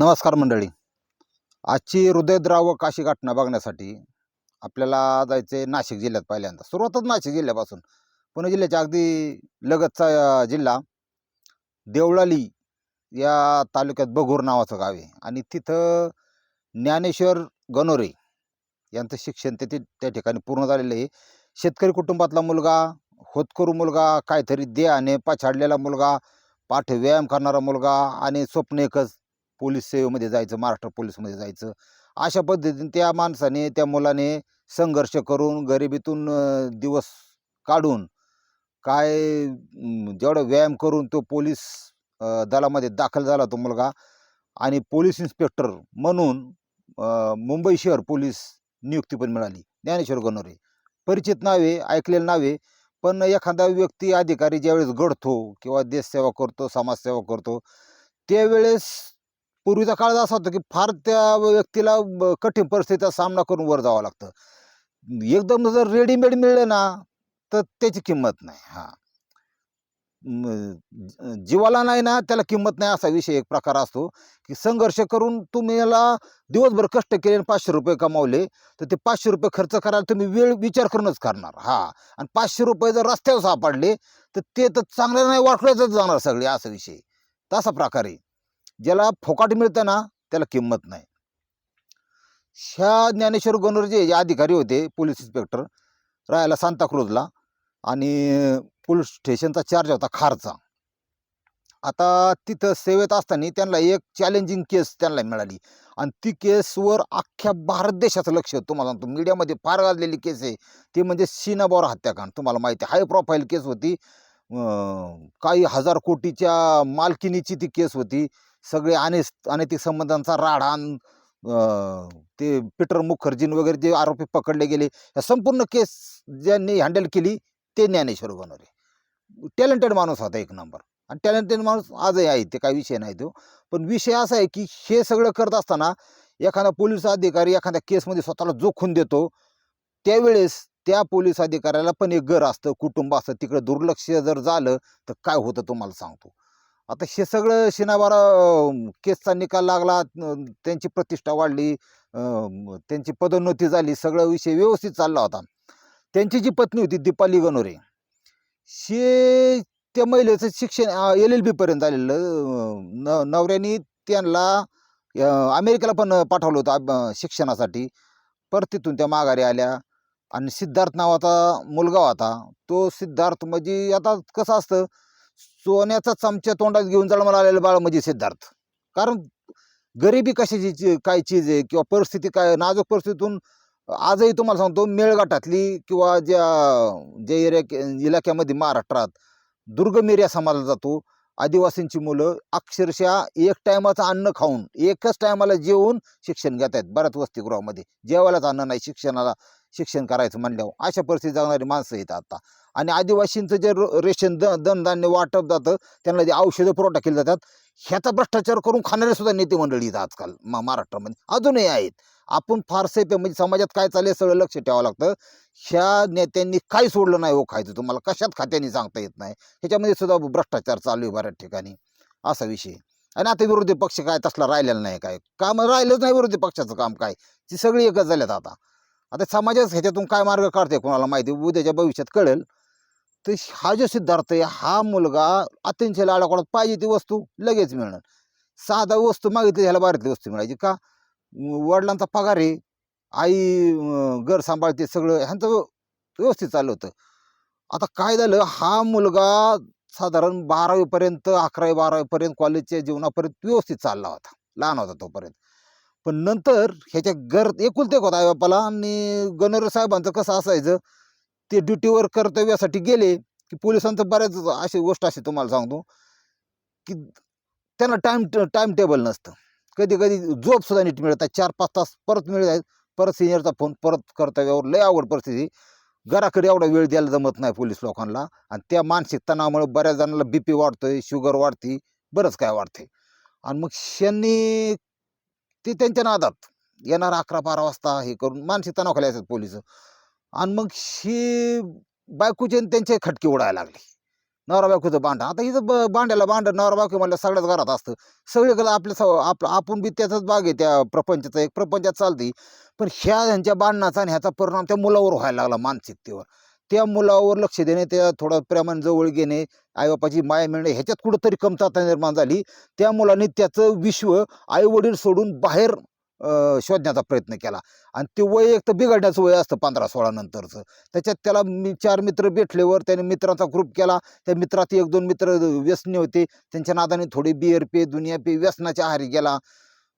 नमस्कार मंडळी. आजची हृदयद्रावक अशी घटना बघण्यासाठी आपल्याला जायचं आहे नाशिक जिल्ह्यात पहिल्यांदा. सुरुवातच नाशिक जिल्ह्यापासून. पुणे जिल्ह्याच्या अगदी लगतचा जिल्हा देवळाली या तालुक्यात बघूर नावाचं गाव आहे. आणि तिथं ज्ञानेश्वर गणोरे यांचं शिक्षण ते त्या ठिकाणी पूर्ण झालेलं आहे. शेतकरी कुटुंबातला मुलगा होतकरू मुलगा काहीतरी देहाने पछाडलेला मुलगा पाठ व्यायाम करणारा मुलगा आणि स्वप्न एकच पोलीस सेवेमध्ये जायचं महाराष्ट्र पोलीसमध्ये जायचं. अशा पद्धतीने त्या माणसाने त्या मुलाने संघर्ष करून गरिबीतून दिवस काढून काय जेवढं जेवढा व्यायाम करून तो पोलीस दलामध्ये दाखल झाला तो मुलगा आणि पोलीस इन्स्पेक्टर म्हणून मुंबई शहर पोलीस नियुक्ती पण मिळाली. ज्ञानेश्वर गणोरे. परिचित नावे ऐकलेलं नावे पण एखादा व्यक्ती अधिकारी ज्यावेळेस घडतो किंवा देशसेवा करतो समाजसेवा करतो त्यावेळेस पूर्वीचा काळ असा होता की फार त्या व्यक्तीला कठीण परिस्थितीचा सामना करून वर जावं लागतं. एकदम जर रेडीमेड मिळलं ना तर त्याची किंमत नाही हा. जीवाला नाही ना त्याला किंमत नाही असा विषय एक प्रकार असतो की संघर्ष करून तुम्ही याला दिवसभर कष्ट केले आणि पाचशे रुपये कमावले तर ते पाचशे रुपये खर्च करायला तुम्ही वेळ विचार करूनच करणार हा. आणि पाचशे रुपये जर रस्त्यावर सापडले तर ते तर चांगलं नाही वाटल्याच जाणार सगळे असा विषय. तसा प्रकार आहे. ज्याला फोकाट मिळतं ना त्याला किंमत नाही. ह्या ज्ञानेश्वर गणोरजे जे अधिकारी होते पोलीस इन्स्पेक्टर राहायला सांताक्रूजला आणि पोलीस स्टेशनचा चार्ज होता खारचा. आता तिथं सेवेत असताना त्यांना एक चॅलेंजिंग केस त्यांना मिळाली. आणि ती केसवर अख्ख्या भारत देशाचं लक्ष तुम्हाला सांगतो मीडियामध्ये फार गाजलेली केस आहे. ती म्हणजे सीनाबॉर हत्याकांड. तुम्हाला माहिती आहे हाय प्रोफाईल केस होती. काही हजार कोटीच्या मालकिनीची ती केस होती. सगळे अने अनैतिक संबंधांचा राडा ते पीटर मुखर्जीन वगैरे जे आरोपी पकडले गेले या संपूर्ण केस ज्यांनी हँडल केली ते ज्ञानेश्वर गणोरे टॅलेंटेड माणूस होता एक नंबर. आणि टॅलेंटेड माणूस आजही आहे ते काही विषय नाही तो. पण विषय असा आहे की हे सगळं करत असताना एखादा पोलीस अधिकारी एखाद्या केसमध्ये स्वतःला जोखून देतो त्यावेळेस त्या पोलीस अधिकाऱ्याला पण एक घर असतं कुटुंब असतं तिकडे दुर्लक्ष जर झालं तर काय होतं तुम्हाला सांगतो. आता हे सगळं शिनाबारा केसचा निकाल लागला त्यांची प्रतिष्ठा वाढली त्यांची पदोन्नती झाली सगळं विषय व्यवस्थित चालला होता. त्यांची जी पत्नी होती दीपाली गणोरे शे त्या महिलेचं शिक्षण एल एल बीपर्यंत झालेलं न नवऱ्याने त्यांना अमेरिकेला पण पाठवलं होतं शिक्षणासाठी. परत तिथून त्या माघारी आल्या आणि सिद्धार्थ नावाचा मुलगा होता. तो सिद्धार्थ म्हणजे आता कसं असतं सोन्याचा चमचा तोंडात घेऊन जाणं मला आलेलं बाळ म्हणजे सिद्धार्थ. कारण गरिबी कशाची काय चीज आहे किंवा परिस्थिती काय नाजूक परिस्थितीतून आजही तुम्हाला सांगतो मेळघाटातली किंवा ज्या ज्या एरिया इलाक्यामध्ये महाराष्ट्रात दुर्गम एरिया समाजाला जातो. आदिवासींची मुलं अक्षरशः एक टायमाचं अन्न खाऊन एकच टायमाला जेवून शिक्षण घेत आहेत बऱ्याच वसतिगृहामध्ये. जेवायलाच अन्न नाही शिक्षणाला शिक्षण करायचं म्हणल्यावर अशा परिस्थितीत जगणारी माणसं येतात आता. आणि आदिवासींचं जे रो- रेशन द धनधान्य वाटप जातं त्यांना जे औषधं पुरवठा केले जातात ह्याचा भ्रष्टाचार करून खाणारे सुद्धा नेते मंडळी आहेत आजकाल मा महाराष्ट्रामध्ये. अजूनही आहेत. आपण फारसे पे म्हणजे समाजात काय चालले सगळं लक्ष ठेवावं लागतं. ह्या नेत्यांनी काही सोडलं नाही हो खायचं. तुम्हाला कशात खात्याने सांगता येत नाही. ह्याच्यामध्ये सुद्धा भ्रष्टाचार चालू आहे बऱ्याच ठिकाणी. असा विषय. आणि आता विरोधी पक्ष काय तसला राहिलेला नाही काय? काम राहिलंच नाही विरोधी पक्षाचं काम काय? ती सगळी एकच झाल्यात आता. आता समाजाच ह्याच्यातून काय मार्ग काढते कोणाला माहिती? उद्याच्या भविष्यात कळेल. तर हा जो सिद्धार्थ आहे हा मुलगा अत्यंत लाडाकोडात पाहिजे ती वस्तू लगेच मिळणार. साधा वस्तू मागितली ह्याला बारीतली वस्तू मिळायची का? वडिलांचा पगार आहे आई घर सांभाळते सगळं ह्यांचं व्यवस्थित चाललं होतं. आता काय झालं? हा मुलगा साधारण बारावीपर्यंत अकरावी बारावीपर्यंत कॉलेजच्या जीवनापर्यंत व्यवस्थित चालला होता. लहान होता तोपर्यंत. पण नंतर ह्याच्या गर एकुलते एक होता आई बापाला आणि गणर साहेबांचं कसं असायचं ते ड्युटीवर कर्तव्यासाठी गेले की पोलिसांचं बऱ्याच अशी गोष्ट अशी तुम्हाला सांगतो की त्यांना टाईम टाईम टेबल नसतं. कधी कधी झोपसुद्धा नीट मिळत आहे चार पाच तास परत मिळत आहेत परत सिनियरचा फोन परत कर्तव्यावर लय आवड परिस्थिती. घराकडे एवढा वेळ द्यायला जमत नाही पोलीस लोकांना आणि त्या मानसिक तणावामुळे बऱ्याच जणांना बी पी वाढतोय शुगर वाढते बरंच काय वाढते आणि मग यांनी ते त्यांच्या नादात. येणार अकरा बारा वाजता हे करून मानसिक तणावखाली असतात पोलीस. आणि मग हे बायकोचे त्यांचे खटके उडायला लागले. नवरा बायकोचं भांडण. आता हिचं ब भांड्याला भांडण नवरा बायको म्हणलं सगळ्याच घरात असतं. सगळीकडं आपल्या स आप आपण बी त्याचाच बाग आहे त्या प्रपंचाचा. एक प्रपंचात चालते पण ह्या ह्यांच्या भांडणाचा आणि ह्याचा परिणाम त्या मुलावर व्हायला लागला मानसिकतेवर. त्या मुलावर लक्ष देणे त्या थोडं प्रेमान जवळ घेणे आईबापाची माया मिळणे ह्याच्यात कुठंतरी कमतरता निर्माण झाली. त्या मुलाने त्याचं विश्व आईवडील सोडून बाहेर शोधण्याचा प्रयत्न केला. आणि ते वय एक तर बिघडण्याचं वय असतं पंधरा सोळा नंतरचं. त्याच्यात त्याला मी चार मित्र भेटल्यावर त्याने मित्रांचा ग्रुप केला. त्या मित्रात एक दोन मित्र व्यसने होते. त्यांच्या नादाने थोडी बिअर पे दुनिया पे व्यसनाच्या आहारी गेला.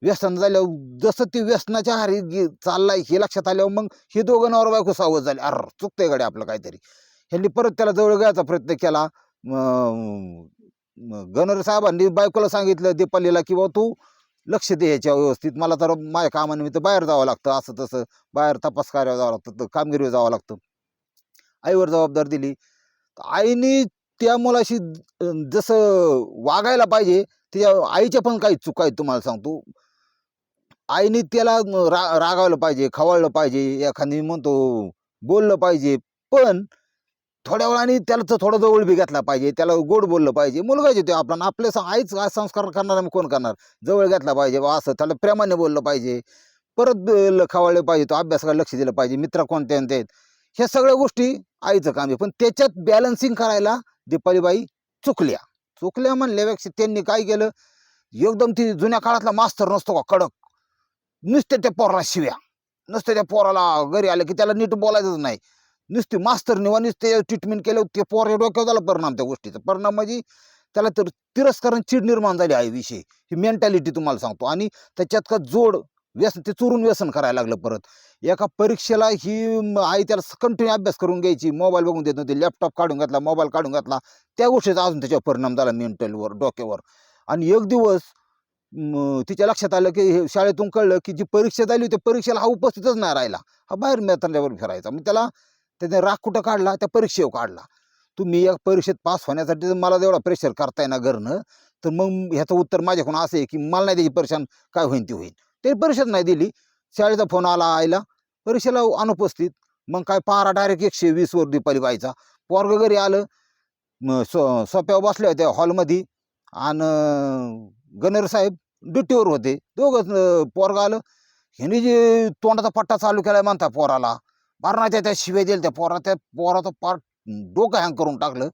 व्यसन झाल्यावर जसं ते व्यसनाच्या हारी गे चाललाय हे लक्षात आल्यावर मग हे दोघं नवरा बायको सावध झाले. अर चुकतंय गाडी आपलं काहीतरी. ह्यांनी परत त्याला जवळ घ्यायचा प्रयत्न केला. म- म- गणर साहेबांनी बायकोला सांगितलं दीपालीला की बाबा तू लक्ष दे ह्याच्या व्यवस्थित. मला तर माझ्या कामानिमित्त बाहेर जावं लागतं. असं तसं बाहेर तपास कार्यावर जावं लागतं तर कामगिरीवर जावं लागतं. आईवर जबाबदार दिली. तर आईने त्या मुलाशी जसं वागायला पाहिजे त्याच्या आईच्या पण काही चुका आहेत तुम्हाला सांगतो. आईने त्याला रा रागावलं पाहिजे खवळलं पाहिजे एखादी म्हणतो बोललं पाहिजे. पण थोड्या वेळाने त्याला थोडं जवळ बी घेतला पाहिजे त्याला गोड बोललं पाहिजे. मुलगा येतो आपण आपल्या आईच आज संस्कार करणार मग कोण करणार? जवळ घेतला पाहिजे बा असं त्याला प्रेमाने बोललं पाहिजे. परत खवळलं पाहिजे तो अभ्यासाकडे लक्ष दिलं पाहिजे मित्र कोणते कोणते आहेत ह्या सगळ्या गोष्टी आईचं काम आहे. पण त्याच्यात बॅलन्सिंग करायला दीपालीबाई चुकल्या. चुकल्या म्हणल्यापेक्षा त्यांनी काय केलं? एकदम ती जुन्या काळातला मास्तर नसतो का कडक? नुसते त्या पोराला शिव्या. नुसते त्या पोराला घरी आलं की त्याला नीट बोलायचंच नाही. नुसती मास्तर निवा नुसते ट्रीटमेंट केलं ते पोर डोक्यावर झाला परिणाम त्या गोष्टीचा. परिणाम म्हणजे त्याला तर तिरस्कार चीड चिड निर्माण झाली आहे विषयी. ही मेंटॅलिटी तुम्हाला सांगतो. आणि त्याच्यात का जोड व्यसन ते चोरून व्यसन करायला लागलं परत. एका परीक्षेला ही आई त्याला कंटिन्यू अभ्यास करून घ्यायची. मोबाईल बघून देत नव्हती. लॅपटॉप काढून घातला मोबाईल काढून घातला. त्या गोष्टीचा अजून त्याच्यावर परिणाम झाला मेंटलवर डोक्यावर. आणि एक दिवस तिच्या लक्षात आलं की हे शाळेतून कळलं की जी परीक्षा झाली होती परीक्षेला हा उपस्थितच नाही राहिला. हा बाहेर मित्रांच्यावर फिरायचा. मग त्याला त्याने राग कुठं काढला? त्या परीक्षेवर काढला. तुम्ही या परीक्षेत पास होण्यासाठी जर मला एवढा प्रेशर करताय ना घरनं तर मग ह्याचं उत्तर माझ्याकडून असं आहे की मला नाही त्याची परीक्षा काय होईल ती होईल ते परीक्षेत नाही दिली. शाळेचा फोन आला आईला. परीक्षेला अनुपस्थित. मग काय पारा डायरेक्ट एकशे वीसवर दीपाली व्हायचा. पोरग घरी आलं. सो सोप्यावर बसल्या होत्या हॉलमध्ये आणि गणेर साहेब ड्युटीवर होते. दोघं पोरग आलं. ह्याने जे तोंडाचा पट्टा चालू केला म्हणता पोराला मारण्याच्या त्या शिव्या दिल्या त्या पोरा त्या पोराचं पार डोकं हँग करून टाकलं.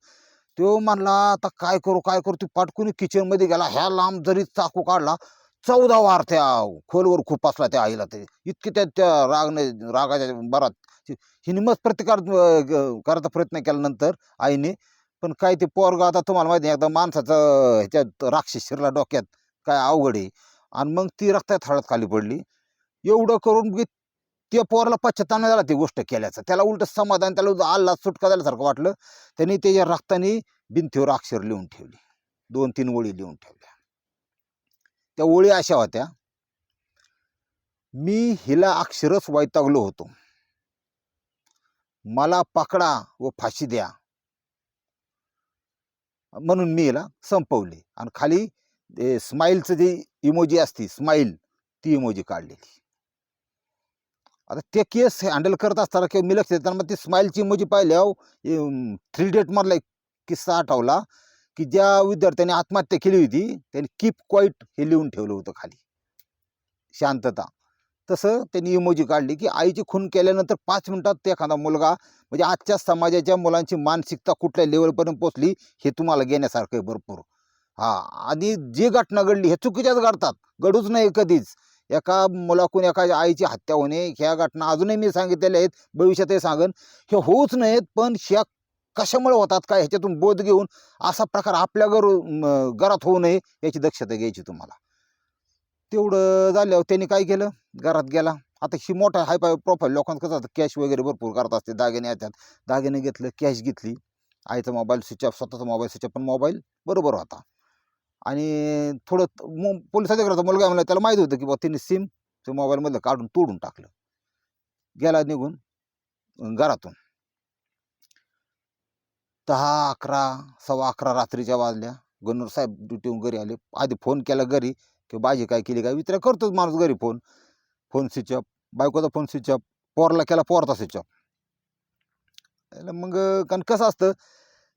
तो म्हणला आता काय करू काय करू? तू पाटकुनी किचनमध्ये गेला ह्या लांब जरी चाकू काढला चौदा वार त्या खोलवर खूप असला त्या आईला ते इतकी त्या त्या रागने रागाच्या बरात हिने मस्त प्रतिकार करायचा प्रयत्न केल्यानंतर आईने पण काय ते पोरग आता तुम्हाला माहिती आहे एकदा माणसाचं ह्याच्यात राक्षस शिरला डोक्यात काय अवघड आहे. आणि मग ती रक्तात हळद खाली पडली. एवढं करून की त्या पोराला पश्चाताप झाला ती गोष्ट केल्याचं. त्याला उलट समाधान त्याला आल्ला सुटका झाल्यासारखं वाटलं. त्यांनी त्याच्या रक्ताने भिंतीवर अक्षर लिहून ठेवली. दोन तीन ओळी लिहून ठेवल्या. त्या ओळी अशा होत्या. मी हिला अक्षरच वैतागलो होतो. मला पकडा व फाशी द्या. म्हणून मी याला संपवले. आणि खाली स्माईलचं जे इमोजी असते स्माईल ती इमोजी काढलेली. आता ते केस हँडल करत असताना किंवा मी लक्ष देताना मग ती स्माईलची इमोजी पाहिल्यावर थ्री डेट मधला एक किस्सा आठवला की ज्या विद्यार्थ्याने आत्महत्या केली होती त्याने कीप क्वाईट हे लिहून ठेवलं होतं खाली. शांतता. तसं त्यांनी इमोजी काढली की आईची खून केल्यानंतर पाच मिनिटात ते एखादा मुलगा म्हणजे आजच्या समाजाच्या मुलांची मानसिकता कुठल्या लेवलपर्यंत पोचली हे तुम्हाला घेण्यासारखं आहे भरपूर. हा आणि जी घटना घडली हे चुकीच्याच घडतात. घडूच नाही कधीच. एका मुलाकून एका आईची हत्या होणे ह्या घटना अजूनही मी सांगितलेल्या आहेत भविष्यातही सांगन. हे होऊच नाहीत पण ह्या कशामुळे होतात काय ह्याच्यातून बोध घेऊन असा प्रकार आपल्या घर घरात होऊ नये याची दक्षता घ्यायची तुम्हाला. तेवढं झाल्यावर त्यांनी काय केलं? घरात गेला. आता ही मोठा हाय पाय प्रोफाईल लोकांचं कसं असतं कॅश वगैरे भरपूर करत असते दागिने येतात. दागिने घेतलं कॅश घेतली. आईचा मोबाईल स्विच ऑफ स्वतःचा मोबाईल स्विच ऑफ पण मोबाईल बरोबर होता. आणि थोडं त- मग पोलिसाच्या घराचा मुलगा म्हणला त्याला माहीत होतं की बा त्यांनी सिम ते मोबाईलमधलं काढून तोडून टाकलं. गेला निघून घरातून. दहा अकरा सव्वा अकरा रात्रीच्या वाजल्या. गणूर साहेब ड्युटीहून घरी आले. आधी फोन केला घरी. की भाजी काय केली काय? विचार करतोच माणूस घरी फोन. फोन स्विच ऑफ बायकोचा फोन स्विच ऑफ पोरला केला पोरचा स्विच ऑफ मग कारण कसं असतं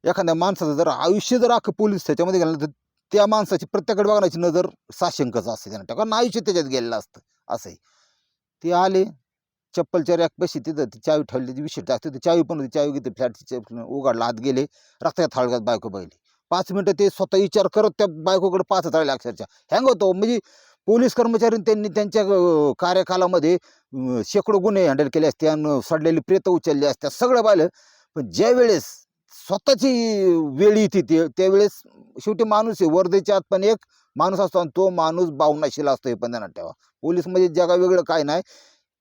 एखाद्या माणसाचं जर आयुष्य जर अख्खं पोलीस त्याच्यामध्ये गेलं तर त्या माणसाची प्रत्येकाकडे बघण्याची नजर साशंकच असते त्यांना. कारण आयुष्य त्याच्यात गेलेलं असतं असंही. ते आले चप्पलच्या रॅक तिथं ती चावी ठेवली ती विषय टाकते ती चावी पण होती चावी घेते फ्लॅटची उघडला आत गेले रक्ताच्या थाळगात बायको बघली. पाच मिनटं ते स्वतः विचार करत त्या बायकोकडे पाहत राहिले अक्षरशः. हँग होतो. म्हणजे पोलीस कर्मचारी त्यांनी त्यांच्या कार्यकालामध्ये शेकडो गुन्हे हँडल केले असते आणि सडलेली प्रेत उचलली असत्या सगळं पाहिलं. पण ज्या वेळेस स्वतःची वेळ येते ते त्यावेळेस शेवटी माणूस आहे. वर्धेच्या आत पण एक माणूस असतो आणि तो माणूस बावनाशीला असतो हे पण त्यांना ठेवा. पोलीस म्हणजे जगा वेगळं काय नाही.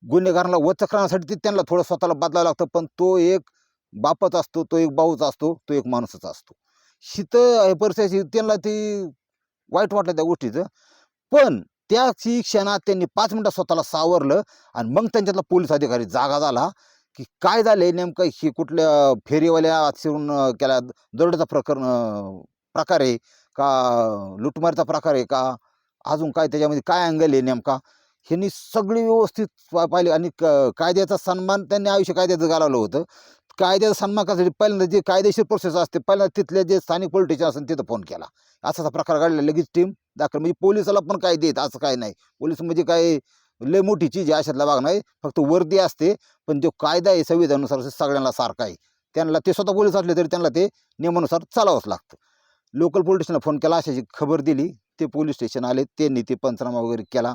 गुन्हेगारांना वच करण्यासाठी ते त्यांना थोडं स्वतःला बदलावं लागतं. पण तो एक बापच असतो तो एक भाऊच असतो तो एक माणूसच असतो. शीतं परिस्थिती त्यांना ती वाईट वाटलं त्या गोष्टीचं. पण त्याची क्षणात त्यांनी पाच मिनटं स्वतःला सावरलं आणि मग त्यांच्यातला पोलीस अधिकारी जागा झाला की काय झाले नेमकं? ही कुठल्या फेरीवाल्या शिरून केला दरोड्याचा प्रकरण प्रकार आहे का? लुटमारीचा प्रकार आहे का? अजून काय त्याच्यामध्ये काय अँगल आहे नेमका? ह्यांनी सगळी व्यवस्थित पाहिली पाहिले आणि क- कायद्याचा सन्मान त्यांनी आयुष्य कायद्याचं घालवलं होतं. कायद्याचा सन्मान करण्यासाठी पहिल्यांदा जे कायदेशीर प्रोसेस असते पहिल्यांदा तिथले जे स्थानिक पोलिटिशियन असेल तिथं फोन केला. असाचा प्रकार घडला लगेच टीम दाखल. म्हणजे पोलिसाला पण काय देत असं काय नाही. पोलीस म्हणजे काय लय मोठी चीज आहे अशातला भाग नाही. फक्त वर्दी असते पण जो कायदा आहे संविधानानुसार सगळ्यांना सारखा आहे. त्यांना ते स्वतः पोलीस असले तरी त्यांना ते नियमानुसार चालावंच लागतं. लोकल पोलीस स्टेशनला फोन केला अशाची खबर दिली. ते पोलीस स्टेशन आले त्यांनी ते पंचनामा वगैरे केला.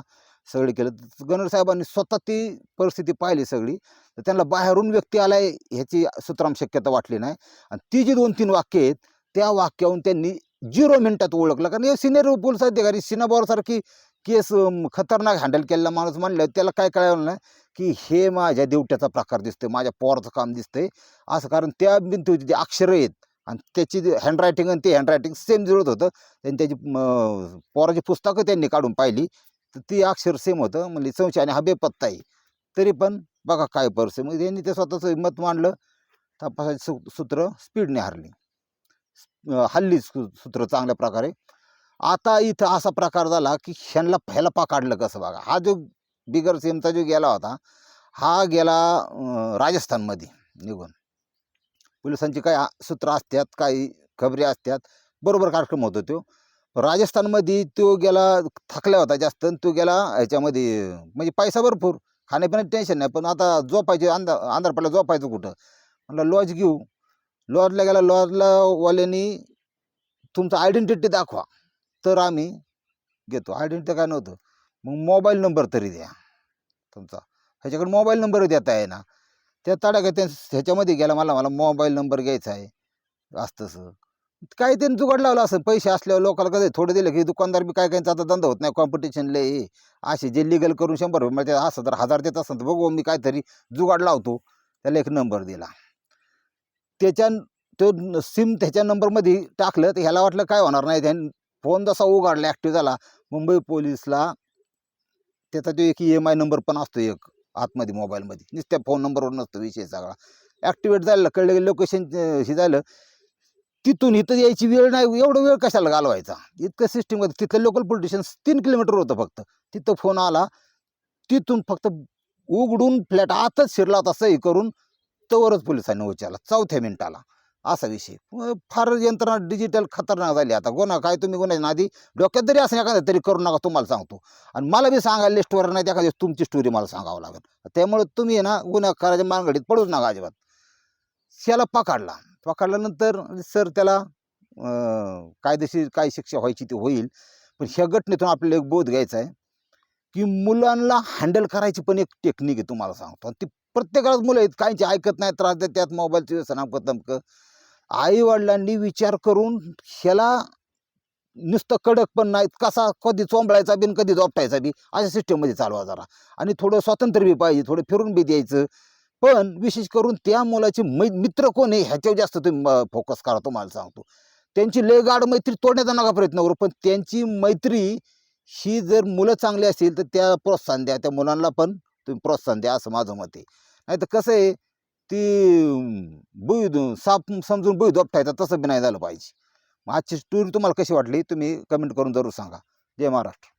सगळं केलं. गणर साहेबांनी स्वतः ती परिस्थिती पाहिली सगळी. तर त्यांना बाहेरून व्यक्ती आलाय ह्याची सुतराम शक्यता वाटली नाही. आणि ती जी दोन तीन वाक्य आहेत त्या वाक्याहून त्यांनी झिरो मिनिटात ओळखलं. कारण हे सिनियर पोलीस अधिकारी सिनाबॉरसारखी केस खतरनाक हँडल केलेला माणूस म्हणलं त्याला काय कळलं नाही की हे माझ्या देवट्याचा प्रकार दिसतोय माझ्या पोराचं काम दिसतंय. असं कारण त्या भिंतीवरती जे अक्षरं आहेत आणि त्याची हँडरायटिंग आणि ते हँडरायटिंग सेम जुळत होतं. त्यांनी त्याची पोराची पुस्तकं त्यांनी काढून पाहिली. तर ती अक्षर सेम होतं. म्हणजे संशय आणि हा बेपत्ता आहे. तरी पण बघा काय परसे मग त्यांनी ते स्वतःचं मत मांडलं. तपासाची सू सूत्र स्पीडने हरली. हल्ली सू- सूत्र चांगल्या प्रकारे. आता इथं असा प्रकार झाला की ह्यांना ह्याला पकडलं कसं बघा? हा जो बिगर सेमचा जो गेला होता हा गेला राजस्थानमध्ये निघून. पोलिसांची काय सूत्रं सूत्र असतात काही खबरी असतात. बरोबर कार्यक्रम होतो तो राजस्थानमध्ये तो गेला थकला होता जास्त आणि तो गेला ह्याच्यामध्ये म्हणजे पैसा भरपूर खाण्यापिण्याचं टेन्शन नाही. पण आता झोपायचे अंधार अंधार पडला झोपायचं कुठं? म्हणलं लॉज घेऊ. लॉजला गेला लॉजला वाल्यानी तुमचं आयडेंटिटी दाखवा. तर आम्ही घेतो. आयडेंटिटी काय नव्हतं. मग मोबाईल नंबर तरी द्या. तुमचा. ह्याच्याकडे मोबाईल नंबर देता आहे ना त्या तडा त्या ह्याच्यामध्ये गेला मला मला मोबाईल नंबर घ्यायचा आहे. असं तसं. काही त्यांनी जुगाड लावला असं. पैसे असल्यावर लोकांना कधी थोडे दिले की दुकानदार बी काय काहींचा आता धंदा होत नाही कॉम्पिटिशन लय असे जे लिगल करून शंभर रुपये मिळते असं तर हजार देत असं तर बघू मी काहीतरी जुगाड लावतो. त्याला एक नंबर दिला. त्याच्या तो सिम त्याच्या नंबरमध्ये टाकलं तर ह्याला वाटलं काय होणार नाही. त्याने फोन जसा उघडला ॲक्टिव्ह झाला मुंबई पोलीसला त्याचा तो एक ई एम आय नंबर पण असतो एक आतमध्ये मोबाईलमध्ये नुसत्या फोन नंबरवर नसतो विषय सगळा. ॲक्टिवेट झालं कळलं की लोकेशन हे झालं. तिथून इथं यायची वेळ नाही एवढं वेळ कशाला घालवायचा? इतकं सिस्टीममध्ये तिथलं लोकल पोलिटिशियन तीन किलोमीटर होतं फक्त. तिथं फोन आला तिथून फक्त उघडून फ्लॅट आतच शिरला होता सही करून तवरच पोलिसांनी उचलला चौथ्या मिनिटाला. असा विषय. फार यंत्रणा डिजिटल खतरनाक झाली आता. गुन्हा काय तुम्ही गुन्ह्याच्या आधी डोक्यात जरी असं एखादं तरी करू नका तुम्हाला सांगतो. आणि मला बी सांगा लिस्टवर नाही एखाद्या तुमची स्टोरी मला सांगावं लागेल. त्यामुळे तुम्ही आहे ना गुन्हा करायच्या मानगडीत पडूच नका अजिबात. त्याला पकडला. पकडल्यानंतर सर त्याला कायदेशीर काय शिक्षा व्हायची ती होईल. पण ह्या घटनेतून आपल्याला एक बोध घ्यायचा आहे की मुलांना हँडल करायची पण एक टेक्निक आहे तुम्हाला सांगतो. आणि ती प्रत्येकालाच मुलं आहेत काहींची ऐकत नाही त्रास देत त्यात मोबाईलची व्यसन अमकं आई विचार करून ह्याला नुसतं कडक पण नाहीत कसा कधी चोंबळायचा बी कधी झोपटायचा बी अशा सिस्टममध्ये चालवा जरा. आणि थोडं स्वातंत्र्य बी पाहिजे थोडं फिरून बी द्यायचं. पण विशेष करून त्या मुलाचे मै मित्र कोण आहे ह्याच्यावर जास्त तुम्ही फोकस करा तुम्हाला सांगतो. त्यांची लय मैत्री तोडण्याचा नका प्रयत्न करू पण त्यांची मैत्री ही जर मुलं चांगली असतील तर त्या प्रोत्साहन द्या त्या मुलांना पण तुम्ही प्रोत्साहन द्या असं माझं मत आहे. नाही तर कसं आहे ती बुई साप समजून बुई दोपटायचा तसं बी नाही झालं पाहिजे. आजची स्टोरी तुम्हाला कशी वाटली तुम्ही कमेंट करून जरूर सांगा. जय महाराष्ट्र.